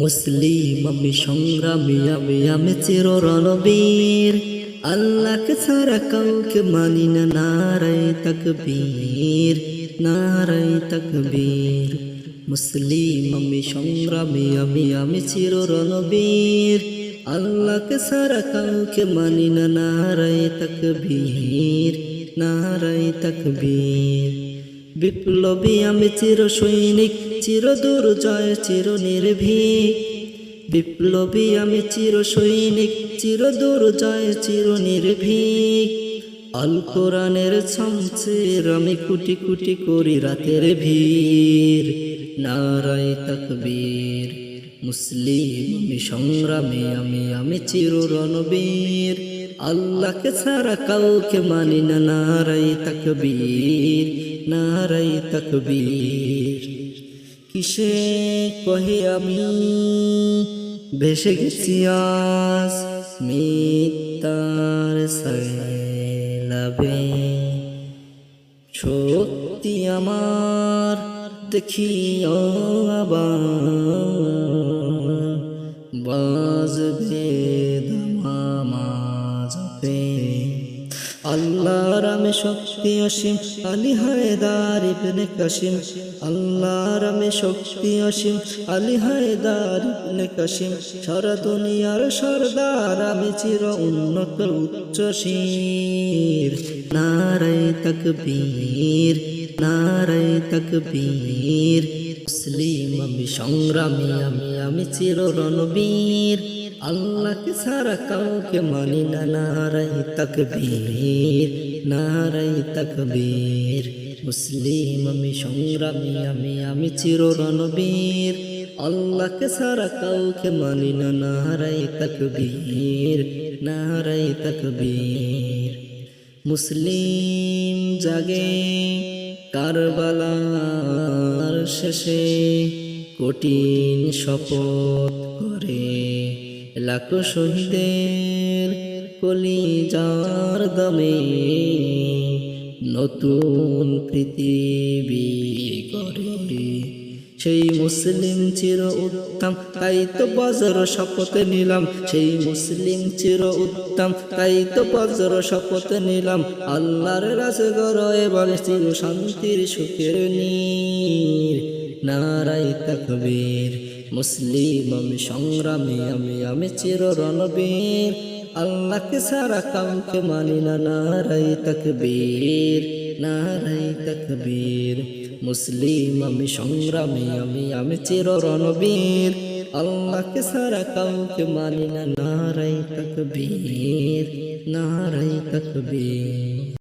মুসলিম, আমি সংগ্রামী, আমি আমি চির রণবীর আল্লাহকে ছাড়া কাউকে মানি না নারাই তকবীর নারাই তকবীর। মুসলিম, আমি সংগ্রামী, আমি আমি চির রণবীর আল্লাহকে ছাড়া কাউকে মানি না নারাই তকবীর নারাই তকবীর। বিপ্লবী আমি চির সৈনিক, চির দুর্জয়, চির নির্ভীক। বিপ্লবী আমি চির সৈনিক, চির দুর্জয়, চির নির্ভীক। আল কোরআনের ছমছের আমি কুটি কুটি করি রাতের ভিড়। নারাই তকবীর, মুসলিম আমি সংগ্রামী, আমি আমি চির রণবীর। আল্লাহকে ছাড়া কাউকে মানি না। নারাই তকবীর নারাই তকবীর। কিসে কহে আমি? ভেসে গেছি আজ মিতার সাইলাবে সত্যি আমার দেখিও আবার বাজবে দামাজে আল্লাহর আমি শক্তি অসীম, আলী হায়দার ইবনে কাসিম। আল্লাহর আমি শক্তি অসীম, আলী হায়দার ইবনে কাসিম। সারা দুনিয়ার সরদার আমি চির উন্নত উচ্চ শির। নারাই তকবীর নারাই তকবীর। মুসলিম আমি সংগ্রামী, আমি আমি চির রণবীর আল্লাহকে সারা কাউকে মানি না। নারাই তকবীর নারাই তকবীর। মুসলিম আমি সংগ্রামী, আমি আমি চির রণবীর আল্লাহকে সারা কাউকে মানি না। নারাই তকবীর নারাই তকবীর। মুসলিম জাগে কারবালার শেষে, কঠিন শপথ করে লাখো শহীদের কলিজার দমে নতুন পৃথিবী করে সেই মুসলিম চির উত্তম, তাই তো বজ্র শপথ নিলাম। সেই মুসলিম চির উত্তম, তাই তো বজ্র শপথ নিলাম। আল্লাহর রাজে গর চির শান্তির সুখের নীর। নারাই তকবীর, মুসলিম আমি সংগ্রামী, আমি আমি চির রণবীর। আল্লাহকে সারা কাউকে মানি না নারাই তকবীর নারাই তকবীর। মুসলিম, আমি সংগ্রামী, আমি আমি চির রণবীর আল্লাহকে সারা কাউকে মানি না নারাই তকবীর নারাই তকবীর।